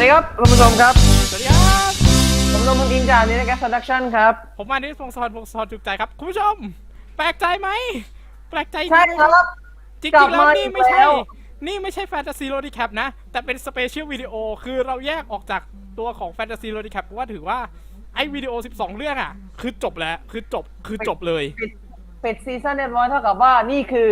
วัสดีครับคุณผู้ชมครับ สวัสดีครับผมนมพันอินจากนี้นะครับ Production ครับ ผมมานิสพงศธรพงศธรจุกใจครับคุณผู้ชม แปลกใจไหมแปลกใจใช่ไหมครับจริงกลับๆแล้วมานี่อีกไม่ใช่แล้วนี่ไม่ใช่แฟนตาซีโรดีแคปนะ แต่เป็นสเปเชียลวิดีโอคือเราแยกออกจากตัวของแฟนตาซีโรดีแคปเพราะว่าถือว่าไอ้วิดีโอ 12 เรื่องอะ คือจบแล้วคือจบคือจบเลยปิดปิดซีซั่นเรียบร้อยเท่ากับว่านี่คือ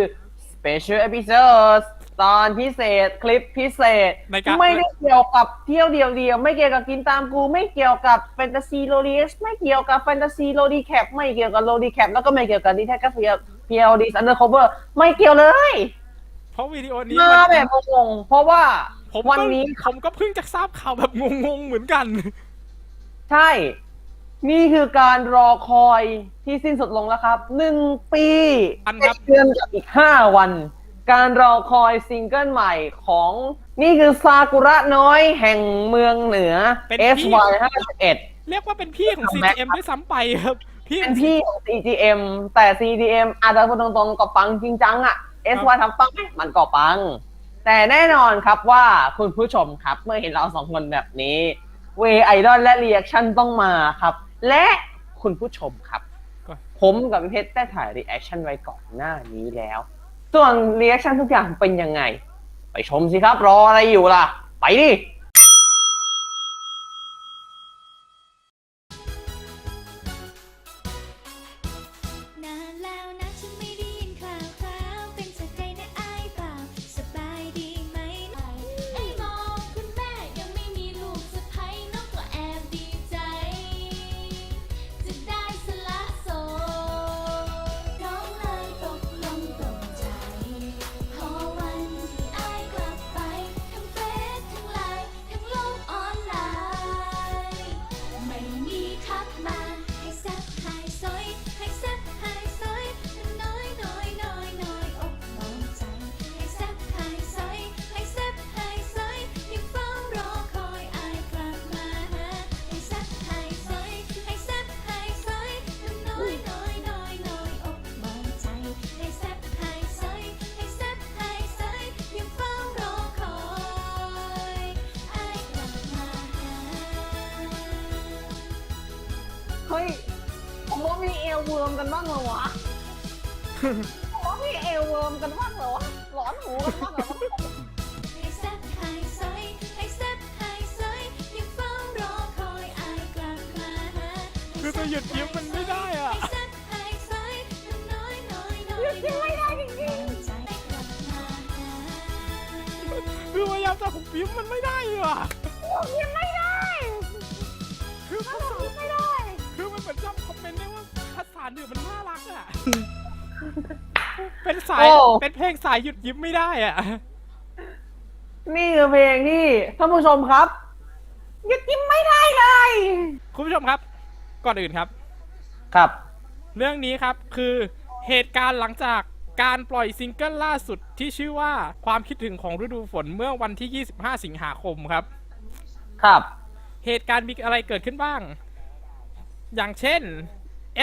Special Episode ตอนพิเศษคลิปพิเศษ ในการ ไม่ได้เกี่ยวกับเที่ยวเดียวเดียวๆไม่เกี่ยวกับกินตามกูไม่เกี่ยวกับแฟนตาซีโรดีไม่เกี่ยวกับแฟนตาซีโรดีแคปไม่เกี่ยวกับโรดีแคปแล้วก็ไม่เกี่ยวกับดีแท็กกับพีเอลดีอันเดอร์คเวอร์ไม่เกี่ยวเลยเพราะวิดีโอนี้มามันแบบงงๆเพราะว่าผมวันก็นี้ ผมก็เพิ่งจะทราบข่าวแบบงงๆเหมือนกัน ใช่ นี่คือการรอคอยที่สิ้นสุดลงแล้วครับ หนึ่งปีอันครับ เจ็ดเดือนกับอีกห้าวัน การรอคอยซิงเกิลใหม่ของนี่คือซากุระน้อยแห่งเมืองเหนือ เป็นพี่ SY 51 เรียกว่าเป็นพี่ของ Comeback CGM ด้วยซ้ำไปครับ พี่เป็นพี่ของ CGM แต่ CGM อาจจะพูดตรงๆก็ปังจริงจังอะ SY ทำปังไหมมันก็ปัง แต่แน่นอนครับว่าคุณผู้ชมครับ เมื่อเห็นเราสองคนแบบนี้ เวไอดอลและเรีแอคชั่นต้องมาครับ และคุณผู้ชมครับก็ผมกับพี่เพชรได้ถ่ายรีแอคชั่นไว้ก่อนหน้านี้แล้ว ส่วนรีแอคชั่นทุกอย่างเป็นยังไง ไปชมสิครับรออะไรอยู่ล่ะ ไปดิ เอลเวิร์มกันบ้างเหรอวะผมว่ามีเอลเวิร์มกันบ้างเหรอวะร้อนหูกันบ้างเหรอวะ ให้แซ่บให้ซอยให้แซ่บให้ซอยยังเฝ้ารอคอยอายกลับมาหาคือจะหยุดยิ้มมันไม่ได้อะให้แซ่บให้ซอยน้อยน้อยน้อยน้อยไม่ได้จริงๆใจกลับมาหา คือพยายามจะหุบยิ้มมันไม่ได้อะยังไม่าษาเหนือมันน่ารักอะ เป็นสาย โอ้ เป็นเพลงสายหยุดยิ้มไม่ได้อะ นี่คือเพลงที่ท่านผู้ชมครับหยุดยิ้มไม่ได้เลย คุณผู้ชมครับ ก่อนอื่นครับ ครับ เรื่องนี้ครับคือเหตุการณ์หลังจากการปล่อยซิงเกิลล่าสุดที่ชื่อว่าความคิดถึงของฤดูฝนเมื่อวันที่ 25 สิงหาคมครับ ครับ เหตุการณ์มีอะไรเกิดขึ้นบ้าง อย่างเช่น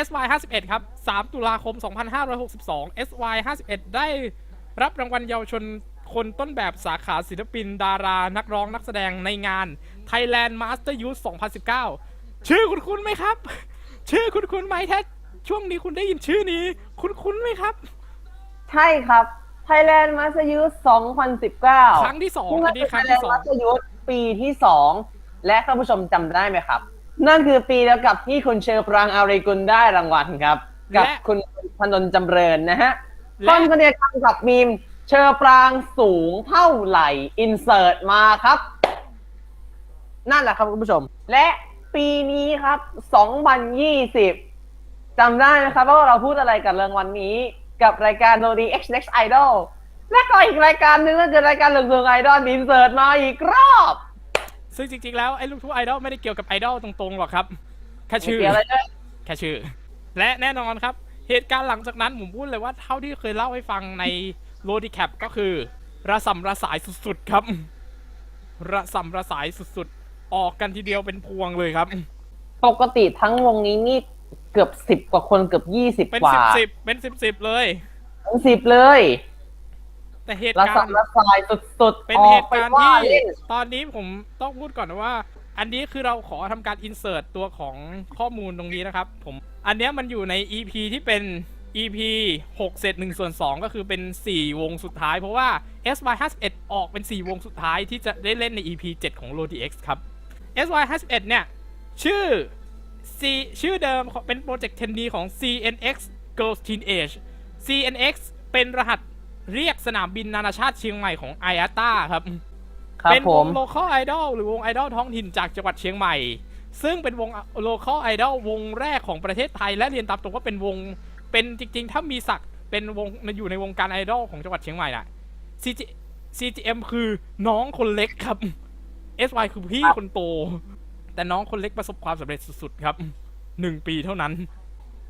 SY 51ครับ 3 ตุลาคม 2562 SY 51ได้รับรางวัลเยาวชนคนต้นแบบสาขาศิลปิน ดารา นักร้องนักแสดงในงาน Thailand Master Youth 2019 ชื่อคุณคุ้นๆไหมครับ ชื่อคุณคุ้นๆไหมแท้ช่วงนี้คุณได้ยินชื่อนี้ คุณคุ้นๆไหมครับ ใช่ครับ Thailand Master Youth 2019 ครั้งที่สองนี่อัมันนนี้เป็นครั้ง Thailand ที่สอง Master Youth ปีที่2และท่านผู้ชมจำได้ไหมครับ นั่นคือปีเดียวกับที่คุณเชอปรางอารีกุลได้รางวัลครับ กับและคุณพนนท์จำเริญนะฮะและ ต้นคะแนนกันกับมีมเชอปรางสูงเท่าไหร่อินเสิร์ตมาครับ นั่นแหละครับคุณผู้ชม และปีนี้ครับ 2020จำได้ไหมครับว่าเราพูดอะไรกับรางวัลนนี้ กับรายการ d o d X Next Idol และก็อีกรายการหนึงนั่นคือรายการเรื่องเรื่องไอดอลอินเสิร์ตมาอีกรอบ ซึ่งจริงๆแล้วไอ้ลูกทุ่งไอดอลไม่ได้เกี่ยวกับไอดอลตรงๆหรอกครับแค่ชื่อ เกี่ยวอะไรเลยแค่ชื่อ และแน่นอนครับ เหตุการณ์หลังจากนั้นผมพูดเลยว่าเท่าที่เคยเล่าให้ฟังในโรดีแคปก็คือ ระสำระสายสุดๆครับ ระสำระสายสุดๆ ออกกันทีเดียวเป็นพวงเลยครับ ปกติทั้งวงนี้นี่เกือบสิบกว่าคนเกือบยี่สิบเป็นกว่าสิบสิบเป็นสิบสิบเลยทั้งสิบเลย แแต่เหตุละกาสัรบณ์ ละสายสุดๆเป็นอเหอกตุไปการณ์ว่าที่เล่น ตอนนี้ผมต้องพูดก่อนนะว่า อันนี้คือเราขอทำการ insert ตัวของข้อมูลตรงนี้นะครับ ผม อันเนี้ยมันอยู่ใน EP ที่เป็น EP 6เศษ1ส่วน2ก็คือเป็น 4 วงสุดท้าย เพราะว่า SY 51 ออกเป็น 4 วงสุดท้ายที่จะได้เล่นใน EP 7 ของ RODX ครับ SY 51 เนี่ย ชื่อ C ชื่อเดิมเป็นโปรเจกต์ 10D ของ CNX Girls Teenage CNX เป็นรหัส เรียกสนามบินนานาชาติเชียงใหม่ของ IATA ครับ ครับเป็นผวมง local idol หรือวงไอดอลท้องถิ่นจากจังหวัดเชียงใหม่ ซึ่งเป็นวง local idol วงแรกของประเทศไทย และเรียนตามตรงว่าเป็นวงเป็นจริง ๆ ถ้ามีศักดิ์เป็นวงอยู่ในวงการไอดอลของจังหวัดเชียงใหม่น่ะ CG CGM คือน้องคนเล็กครับ SY คือพี่คนโต แต่น้องคนเล็กประสบความสำเร็จสุดๆครับหนึ่งปีเท่านั้น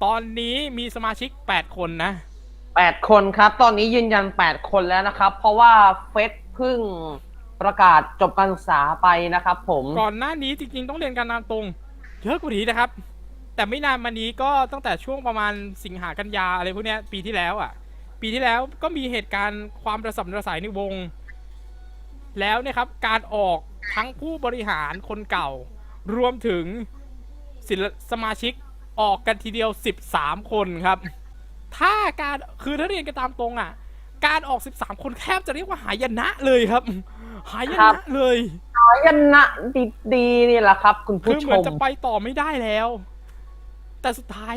ตอนนี้มีสมาชิก 8 คนนะ แปดคนครับ ตอนนี้ยืนยันแปดคนแล้วนะครับ เพราะว่าเฟสเพิ่งประกาศจบการศึกษาไปนะครับผม ก่อนหน้านี้จริงๆ ต้องเรียนการตามตรงเยอะกว่านี้นะครับ แต่ไม่นานมานี้ก็ตั้งแต่ช่วงประมาณสิงหากันยาอะไรพวกเนี้ยปีที่แล้วอะ ปีที่แล้วก็มีเหตุการณ์ความระสำระสายในวง แล้วนี่ยครับการออกทั้งผู้บริหารคนเก่า รวมถึงสมาชิกออกกันทีเดียว 13 คนครับ ถ้าการคือถ้าเรียนกันตามตรงอะ การออก 13 คนแทบจะเรียกว่าหายนะเลยครับ หายครันะบเลยขอยันนะดีๆนี่แหละครับ คุณคืผู้อชเหมือนมจะไปต่อไม่ได้แล้ว แต่สุดท้าย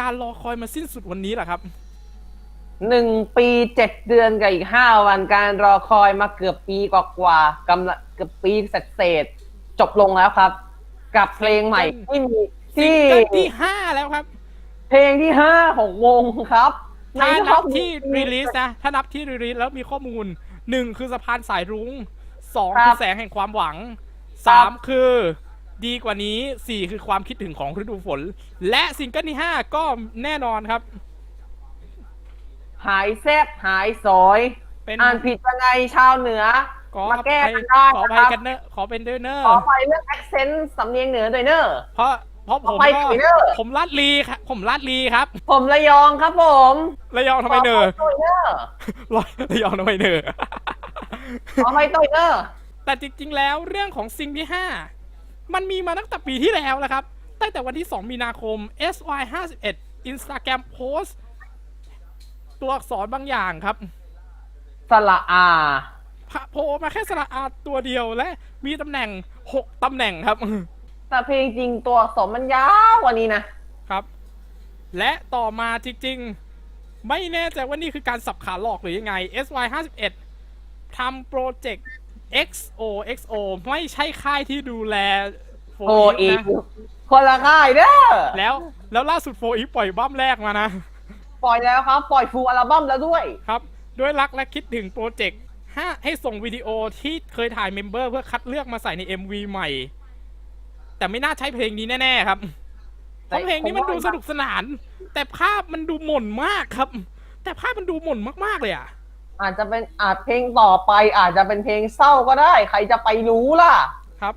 การรอคอยมาสิ้นสุดวันนี้แหละครับหนึ่งปีเจ็ดเดือนกับอีกห้าวันการรอคอยมาเกือบปีกว่าๆกำลังเกือบปีเศษๆจบลงแล้วครับ กับเพลงใหม่ที่มีซิงที่เกิลที่ห้าแล้วครับ เพลงที่ห้าของวงครับถ้าในนับท็อปที่รีลิสนะ ถ้านับที่รีลิสแล้วมีข้อมูลหนึ่งคือสะพานสายรุ้งสองครับคือแสงแห่งความหวังสามคือดีกว่านี้สี่คือความคิดถึงของฤดูฝน และซิงเกิลที่ห้าก็แน่นอนครับ หายแซบหายสอยเป็นอ่านผิดยังไงชาวเหนือขอมาอแก้ภัยกันได้ขออนะภัคยรับกันเนอะขอเป็นเดอเนอร์ขอไปเรื่อง accent สำเนียงเหนือด้วยเนอะเพราะเพ ราะผมไปก็ถึงเนอะผมลาดลีครับผมลาดลีครับ ผมระยองครับผมระยองทำไมเนอขอไปตัวเนอะลอยระยองทำไมเนอขอไปตัวเนอะแต่จริงๆแล้วเรื่องของซิงที่ 5 มันมีมาตั้งแต่ปีที่แล้วแล้วครับ ตั้งแต่วันที่ 2 มีนาคม SY 51 Instagram post ตัวอักษรบางอย่างครับสละอาพะโผล่มาแค่สระอาตัวเดียวและมีตำแหน่ง 6ตำแหน่งครับ แต่เพลงจริงตัวอักษรมันยาวกว่านี้นะครับ และต่อมาจริงๆ ไม่แน่ใจว่านี่คือการสับขาหลอกหรือยังไง SY 51ทำโปรเจกต์ XO XO ไม่ใช่ค่ายที่ดูแล4โออีนะคนละค่ายเด้อแล้วแล้วล่าสุดโฟอีปล่อยบั้มแรกมานะ ปล่อยแล้วครับ ปล่อยฟูลอัลบั้มแล้วด้วย ครับด้วยรักและคิดถึงโปรเจกต์ห้าให้ส่งวิดีโอที่เคยถ่ายเมมเบอร์เพื่อคัดเลือกมาใส่ใน MV ใหม่ แต่ไม่น่าใช้เพลงนี้แน่ๆครับเพราะเพลงนี้มันดูสนุกสนาน แต่ภาพมันดูหม่นมากครับ แต่ภาพมันดูหม่นมากๆเลยอะอาจจะเป็นอาจเพลงต่อไป อาจจะเป็นเพลงเศร้าก็ได้ ใครจะไปรู้ล่ะครับ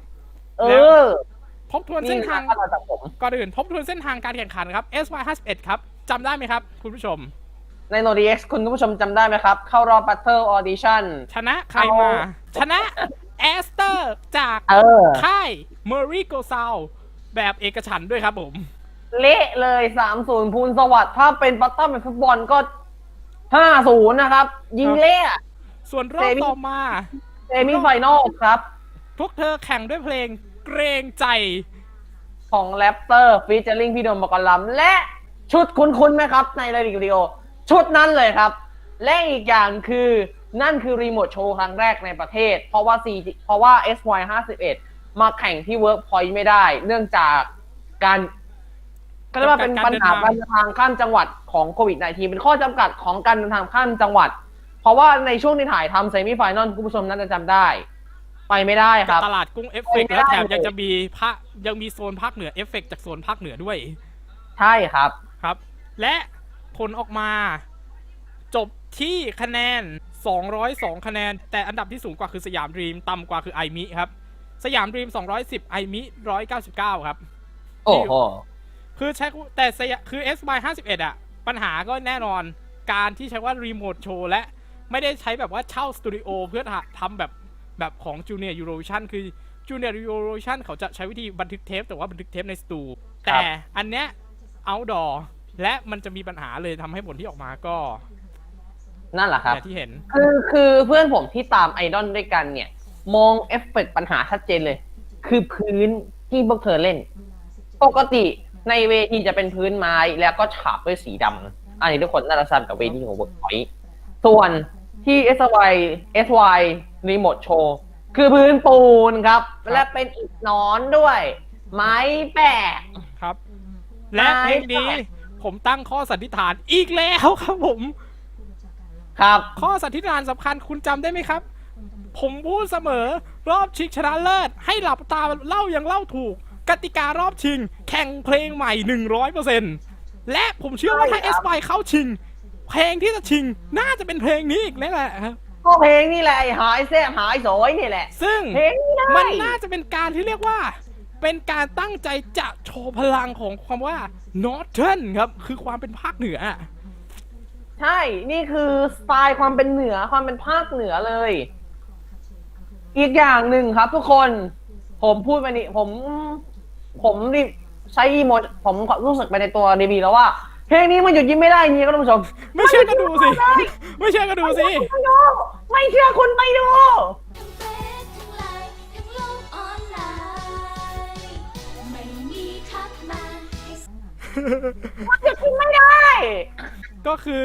เอแล้วอทบทวนเส้นทางนี่นะจากผมก่อนอื่นทบทวนเส้นทางการแข่งขันครับ SY 51 ครับจำได้ไหมครับ คุณผู้ชม ในโนดีเอ็กซ์คุณผู้ชมจำได้ไหมครับ เข้ารอบ Battle Audition ชนะใครมา ชนะ แอสเตอร์จากเออ ค่ายเมอรี่โกซาวแบบเอกฉันท์ด้วยครับผม เละเลย3-0พูนสวัสดิ์ถ้าเป็นปัตตัมเป็นฟุตบอลก็5-0นะครับ ยิงเละส่วนรอบเซมิต่อมา เซมิไฟนอลครับ พวกเธอแข่งด้วยเพลงเกรงใจ ของแรปเตอร์ฟีเจอริงพี่โดมบกรลัมและชุดคุ้นๆไหมครับ ในรายวิดีโอ ชุดนั้นเลยครับ และอีกอย่างคือ นั่นคือรีโมทโชว์ครั้งแรกในประเทศ เพราะว่า C เพราะว่า SY 51 มาแข่งที่ Workpoint ไม่ได้ เนื่องจากการก็เรียกว่าเป็นปัญหาการเดินทางข้ามจังหวัดของโควิด -19 เป็นข้อจำกัดของการเดินทางข้ามจังหวัด เพราะว่าในช่วงที่ถ่ายทำเซมิไฟนอลคุณผู้ชมน่าจะจำได้ ไปไม่ได้ครับ ตลาดกุ้งเอฟเฟกต์ไม่ได้และแถมเลยยังจะมีภาคยังมีโซนภาคเหนือเอฟเฟกต์จากโซนภาคเหนือด้วย ใช่ครับครับ และผลออกมา จบที่คะแนน 202 คะแนน แต่อันดับที่สูงกว่าคือสยามดรีมต่ำกว่าคือไอมิครับ สยามดรีม 210 ไอมิ 199 ครับ โอ้โห คือใช้แต่สยะคือ S by 51 อะ ปัญหาก็แน่นอนการที่ใช้ว่ารีโมทโชว์และไม่ได้ใช้แบบว่าเช่าสตูดิโอเพื่อทำแบบแบบของ Junior Eurovision คือ Junior Eurovision เขาจะใช้วิธีบันทึกเทปแต่ว่าบันทึกเทปในสตูครัแต่บอันเนี้ย outdoor และมันจะมีปัญหาเลยทำให้ผลที่ออกมาก็ นั่นแหละครับอย่างที่เห็น คือคือเพื่อนผมที่ตามไอดอลด้วยกันเนี่ย มองเอฟเฟกต์ปัญหาชัดเจนเลย คือพื้นที่พวกเธอเล่น ปกติในเวทีจะเป็นพื้นไม้แล้วก็ฉาบด้วยสีดำอันนี้ทุกคนน่าจะทราบกับเวทีของ Workpoint ส่วนที่ SY SY Remote Show คือพื้นปูนครับ และเป็นอิฐนอนด้วย ไม้แปะ ครับ และเพลงนี้ใช่ผมตั้งข้อสันนิษฐานอีกแล้วครับผม ครับ ข้อสันนิษฐานสำคัญคุณจำได้ไหมครับ ผมพูดเสมอ รอบชิงชนะเลิศ ให้หลับตาเล่ายังเล่าถูก กติการอบชิง แข่งเพลงใหม่ 100%และผมเชื่อว่าถ้าใช่ครับ s อเข้าชิง เพลงที่จะชิง น่าจะเป็นเพลงนี้อีกนั่นแหละครับก็เพลงนี่แหละไอ้หายแซ่บหายโสยนี่แหละ ซึ่งเพลงนี้เลยมันน่าจะเป็นการที่เรียกว่า เป็นการตั้งใจจะโชว์พลังของความว่า Northern ครับ คือความเป็นภาคเหนือ ใช่ นี่คือสไตล์ความเป็นเหนือความเป็นภาคเหนือเลย อีกอย่างหนึ่งครับ ทุกคน ผมพูดไปนี่ผม ผมรีบใช้อีโมดผมรู้สึกไปในตัวดีบีแล้วว่าเพลงนี้มันหยุดยิ้มไม่ได้จริงๆครับท่านผู้ชมไม่เชื่อก็ดูสิ ไม่ไม่เชื่อก็ดูสิไปดูไม่เชื่อคุณไปดูทั้งเฟซทั้งไลน์ทั้งโลกออนไลน์ไม่มีทักมาให้หยุดยิ้มไม่ได้ ก็คือ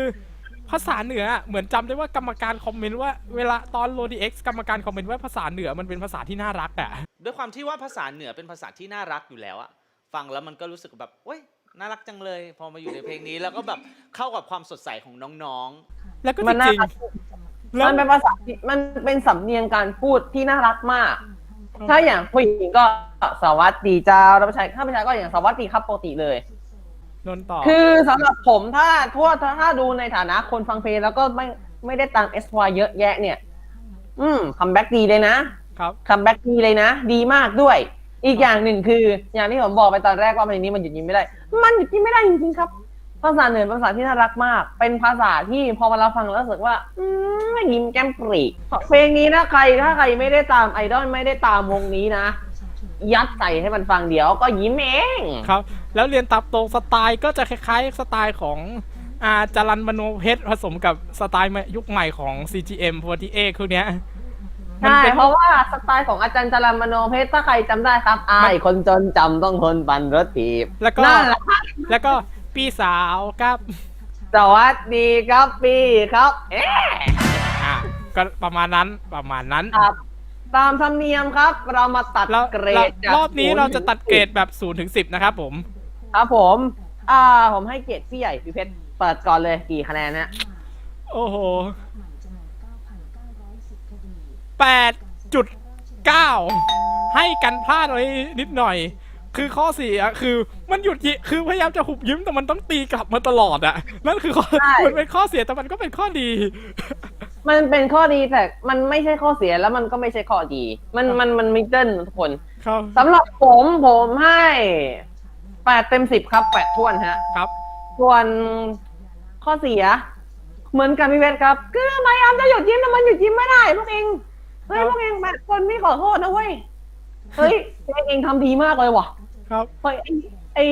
ภาษาเหนือเหมือนจำได้ว่ากรรมการคอมเมนต์ว่าเวลาตอนโลดีเอ็กซ์กรรมการคอมเมนต์ว่าภาษาเหนือมันเป็นภาษาที่น่ารักอะด้วยความที่ว่าภาษาเหนือเป็นภาษาที่น่ารักอยู่แล้วอะฟังแล้วมันก็รู้สึกแบบเว้ยน่ารักจังเลย พอมาอยู่ในเพลงนี้แล้วก็แบบเข้ากับความสดใสของน้องแล้วก็มัจนน่าริงรักๆแล้วมันเป็นภาษาที่มันเป็นสำเนียงการพูดที่น่ารักมาก ถ้าอย่างผู้หญิงก็สวัสดีเจ้าแล้วผู้ชายถ้าผู้ชายก็อย่างสวัสดีครับปกติเลย นนท์ต่อ คือสำหรับผมถ้าทั่วถ้าดูในฐานะคนฟังเพลงแล้วก็ไม่ไม่ได้ตาม S Y เยอะแยะเนี่ย อืมคัมแบ็กดีเลยนะครับ คัมแบ็กดีเลยนะ ดีมากด้วย อีกอย่างหนึ่งคือ อย่างที่ผมบอกไปตอนแรกว่าเพลงนี้มันหยุดยิ้มไม่ได้ มันหยุดยิ้มไม่ได้จริงๆครับ ภาษาเหนือเป็นภาษาที่น่ารักมาก เป็นภาษาที่พอมาเราฟังแล้วรู้สึกว่า อืมยิ้มแก้มปรีเพลงนี้นะใครถ้าใครไม่ได้ตามไอดอลไม่ได้ตามวงนี้นะยัดใส่ให้มันฟังเดี๋ยวก็ยิ้มเอง ครับ แล้วเรียนตับตรงสไตล์ก็จะคล้ายๆ สไตล์ของอาจารันมโนเพชรผสมกับสไตล์ยุคใหม่ของ CGM 48คือเนี้ยมันใช่เป็นเพราะว่าสไตล์ของอาจารย์จารามโนเพชรถ้าใครจำได้ครับอายคนจนจำต้องทนปันรถถีบแล้วก็ นั่นแหละครับแล้วก็พี่สาวครับ สวัสดีครับพี่ครับ เอ๊ะอะก็ประมาณนั้นประมาณนั้น ครับ ตามธรรมเนียมครับ เรามาตัดแล้วเกรดจากรอบนี้ศูย์เราจะตัดเกรดแบบ0ถึง10นะครับผม ครับผม อ่า ผมให้เกียรติพี่ใหญ่พี่เพชรเปิดก่อนเลยกี่คะแนนฮะโอ้โหแปดจุดเก้าให้กันพลาดไว้นิดหน่อย คือข้อเสียคือมันหยุดยิคือพยายามจะหุบยิ้มแต่มันต้องตีกลับมาตลอดอะนั่นคือข้อใช่มันเป็นข้อเสียแต่มันก็เป็นข้อดี มันเป็นข้อดีแต่มันไม่ใช่ข้อเสียแล้วมันก็ไม่ใช่ข้อดี มันมันมันมิดเดิลทุกคนครับสำหรับผมผมให้ แปดเต็มสิบครับแปดทวนฮะ ครับ ส่วนข้อเสีย เหมือนกันพี่เวทครับคือพยายามจะหยุดยิ้มแต่มันหยุดยิ้มไม่ได้พวกเองเฮ้ยครับพวกเองแบบคนไม่ขอโทษนะเว้ยเฮ้ยพวกเองทำดีมากเลยว่ะครับ เฮ้ยไอ้ไอ้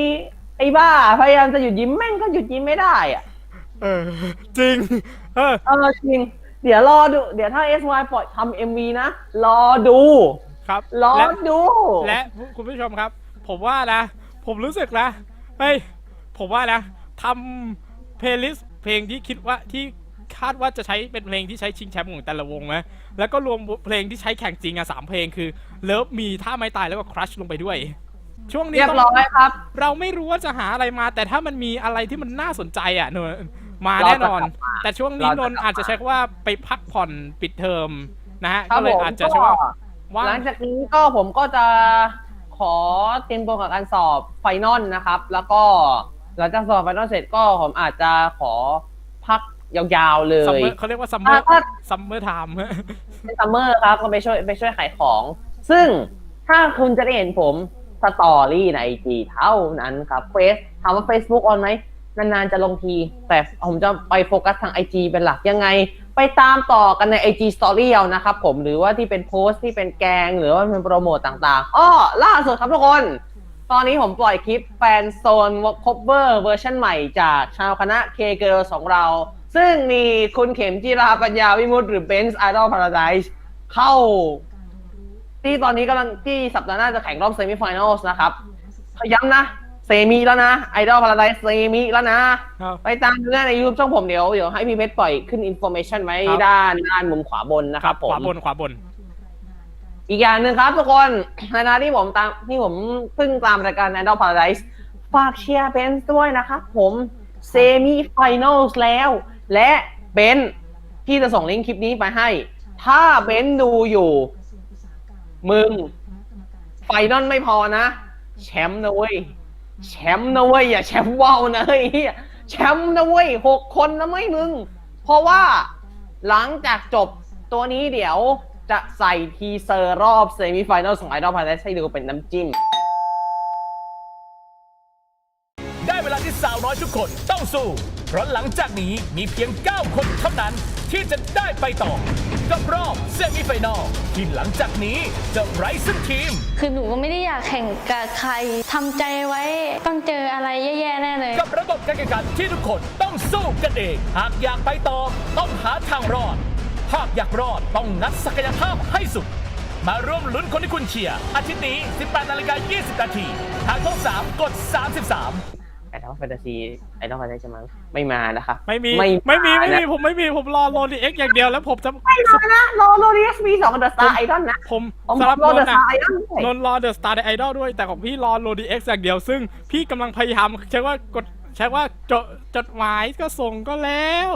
ไอ้บ้าพยายามจะหยุดยิ้มแม่งก็หยุดยิ้มไม่ได้อะเออ จริง เออ เออจริงเดี๋ยวรอดูเดี๋ยวถ้า SY ปล่อยทำเอ็มวีนะรอดู ครับรอและดู และคุณผู้ชมครับ ผมว่านะ ผมรู้สึกนะเฮ้ยผมว่านะทำเพลย์ลิสต์เพลงที่คิดว่าที่คาดว่าจะใช้เป็นเพลงที่ใช้ชิงแชมป์ของแต่ละวงไหมแล้วก็รวมเพลงที่ใช้แข่งจริงอะสามเพลงคือเลิฟมีท่าไม้ตายแล้วก็ครัชลงไปด้วย ช่วงนี้เรียบต้องร้อยครับ เราไม่รู้ว่าจะหาอะไรมา แต่ถ้ามันมีอะไรที่มันน่าสนใจอะเนอะมาแน่นอนเราจะกลับมาแต่ช่วงนี้เรานจะนท์กลับมาอาจจะใช้คำว่าไปพักผ่อนปิดเทอมนะฮะครัก็บเลยผมอาจจะใช้ว่าก็ว่าหลังจากนี้ก็ผมก็จะ ขอเตรียมตัวกับการสอบไฟนอลนะครับ แล้วก็หลังจากสอบไฟนอลเสร็จก็ผมอาจจะขอพักยาวๆเลซัมย เมอร์เขาเรียกว่าซัมเมอร์อ่าถ้าซัมเมอร์ไทม์ เป็นซัมเมอร์ครับก็ไปช่วยไปช่วยขายของ ซึ่งถ้าคุณจะได้เห็นผมสตอรี่ในไอจีเท่านั้นครับเฟซถามว่า Facebook ออนไหมนานๆจะลงที แต่ผมจะไปโฟกัสทางไอจีเป็นหลักยังไง ไปตามต่อกันใน IG Story เอานะครับผมหรือว่าที่เป็นโพสต์ที่เป็นแกง หรือว่าเป็นโปรโมตต่างๆอ้อล่าสุดครับทุกคน ตอนนี้ผมปล่อยคลิปแฟนโซนคบเวอร์เวอร์ชันใหม่จากชาวคณะ K Girls ของเรา ซึ่งมีคุณเข็มจีราปัญญาวิมุตหรือ Benz Idol Paradise เข้า ที่ตอนนี้กำลังที่สัปดาห์หน้าจะแข่งรอบเซมิไฟแนลนะครับย้ำนะ เซมิแล้วนะ Idol Paradise เซมิแล้วนะ ครับ ไปตามดูได้ใน YouTube ช่องผมเดี๋ยวเดี๋ยวให้พี่เพชรปล่อยขึ้นอินโฟเมชันไว้ครับ ด้านด้านมุมขวาบนนะครับผม ขวาบนขวาบน อีกอย่างหนึ่งครับทุกคนในฐานะที่ผมตามที่ผมเพิ่งตามรายการ Idol Paradise ฝากเชียร์เบนซ์ด้วยนะครับผมเซมิไฟแนลแล้ว และเบนซ์ที่จะส่งลิงก์คลิปนี้ไปให้ ถ้าเบนซ์ดูอยู่ มึงไฟนอลไม่พอนะ แชมป์นะเว้ย แชมป์นะเว้ยอย่าแชมป์ว่าวนะเฮ้ยแชมป์นะเว้ยหกคนนะไม่มึง เพราะว่าหลังจากจบตัวนี้เดี๋ยวจะใส่ทีเซอร์รอบเซมิไฟแนลของ Idol Paradise ให้ดูเป็นน้ำจิ้ม ได้เวลาที่สาวน้อยทุกคนต้องสู้ เพราะหลังจากนี้มีเพียง 9 คนเท่านั้นที่จะได้ไปต่อ กับรอบเซมิไฟนอลที่หลังจากนี้จะไร้ซึ่งทีม คือหนูก็ไม่ได้อยากแข่งกับใครทำใจไว้ต้องเจออะไรแย่ๆแน่เลย กับระบบการแข่งขันที่ทุกคนต้องสู้กันเอง หากอยากไปต่อต้องหาทางรอดหากอยากรอดต้องงัดศักยภาพให้สุด มาร่วมลุ้นคนที่คุณเชียร์อาทิตย์นี้ 18นาฬิกา20นาทีทางช่อง3กด 33 ไอดอลแฟนตาซีไอดอลแฟนตาซีจะมาไม่มานะคะไม่มีไม่ไม่มีมาไม่มีนะผมไม่มีผมรอโรดีเอ็กอย่างเดียวแล้วผมจะไม่มานะรอโรดีเอสมีสองเดอะสตาร์ไอดอลนะผมผมสำหรับรอนเดนอะท์สอะตาร์ไอดอลด้วยนนท์รอเดอะสตาร์ในไอดอลด้วยแต่ของพี่รอโรดีเอ็กอย่างเดียวซึ่งพี่กำลังพยายามใช้ว่ากดใช้ว่าจดจดหมายก็ส่งก็แล้ว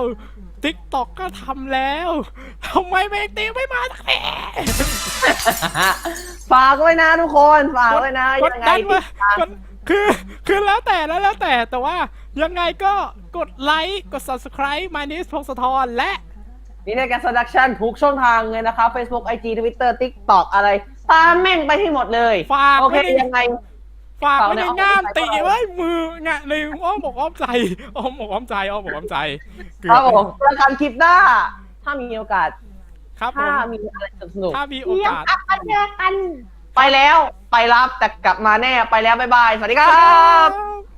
ทิกตอกก็ทำแล้วทำไมเมกตีไม่มาสักทีฝากไว้นะทุกคนฝากไว้นะกดยังไงดันติมาดตาม กดคือคือแล้วแต่แล้วแล้วแต่แต่ว่ายังไงก็กดไลค์กด subscribe my name is พงศธรและ นี่ในการโปรดักชันทุกช่องทางเลยนะครับ Facebook IG Twitter TikTok อะไร ตามแม่งไปที่หมดเลย ฝากโอเคไว้ใน ยังไง ฝากไว้ในฝากไว้ในง่ามอ้อมใจติไว้มืองะในอ้อมอกอ้อมใจอ้อมอกอ้อมใจอ้อมอกอ้อมใจเกืครับอบผมประกันคลิปหน้า ถ้ามีโอกาส ครับผถ้ามมีอะไรสนุกถ้ามีโอกาสเดี๋ยวกลับมาเจอกันไปแล้ว ไปรับแต่กลับมาแน่ ไปแล้ว บ๊ายบาย สวัสดีครับบ